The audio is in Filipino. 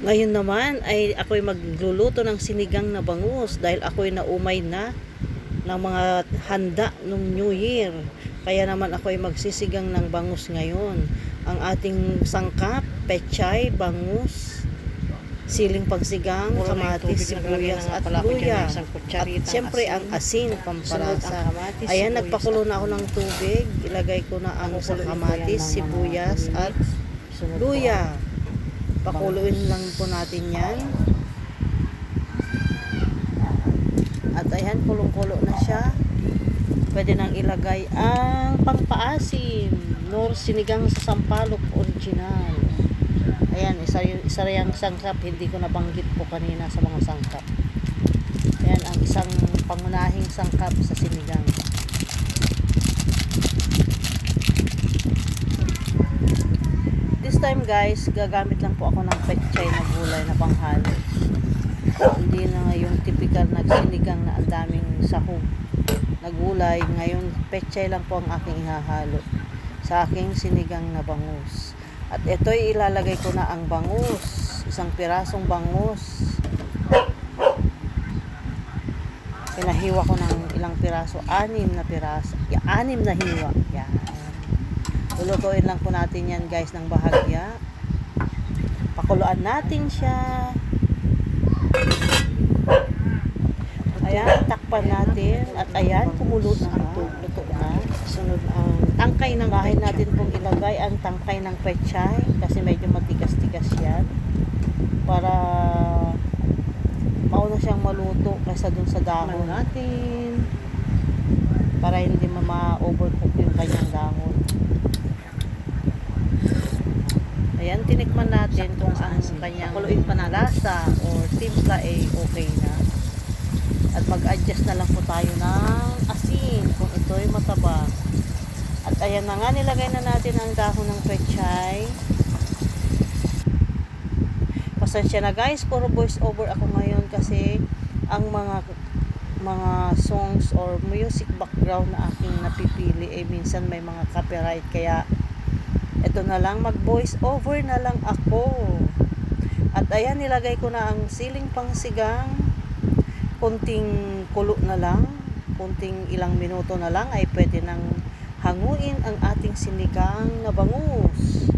Ngayon naman ay ako'y magluluto ng sinigang na bangus dahil ako'y naumay na ng mga handa nung New Year. Kaya naman ako'y magsisigang ng bangus ngayon. Ang ating sangkap, pechay, bangus, siling pagsigang, kamatis, sibuyas at luya. At siyempre ang asin, pamparasa. Ayan, nagpakulo na ako ng tubig. Ilagay ko na ang kamatis, sibuyas at luya. Pakuluin lang po natin yan. At ayan, kulong-kulo na siya. Pwede nang ilagay ang pangpaasim. Nor sinigang sa sampalok original. Ayan, isa, isa yung sangkap. Hindi ko nabanggit po kanina sa mga sangkap. Ayan, ang isang pangunahing sangkap sa sinigang. Time guys, gagamit lang po ako ng petchay na gulay na panghalo. Hindi na yung typical na sinigang na ang daming sahog na gulay. Ngayon, petchay lang po ang aking ihahalo sa aking sinigang na bangus. At ito'y ilalagay ko na ang bangus. Isang pirasong bangus. Pinahiwa ko ng ilang piraso. Anim na piraso. Anim na hiwa. Yan. Lulutuin lang po natin yan guys ng bahagya. Pakuluan natin siya. Ayan, takpan natin. At ayan, kumulo na. Luto na. Sunod ang tangkay ng bahay natin pong ilagay ang tangkay ng pechay kasi medyo matigas-tigas yan para mauna siyang maluto kaysa dun sa dahon natin para hindi ma- ma-overcook yung kanyang dahon. Ayan, tinikman natin kung ang kanyang panalasa or timpla ay okay na. At mag-adjust na lang po tayo ng asin kung ito ay mataba. At ayan na nga, nilagay na natin ang dahon ng pechay. Pasensya na guys, puro voice over ako ngayon kasi ang mga mga songs or music background na aking napipili eh minsan may mga copyright kaya ito na lang mag voice over na lang ako. At ayan nilagay ko na ang siling pangsigang. Kunting kulo na lang. Kunting ilang minuto na lang ay pwede nang hanguin ang ating sinigang na bangus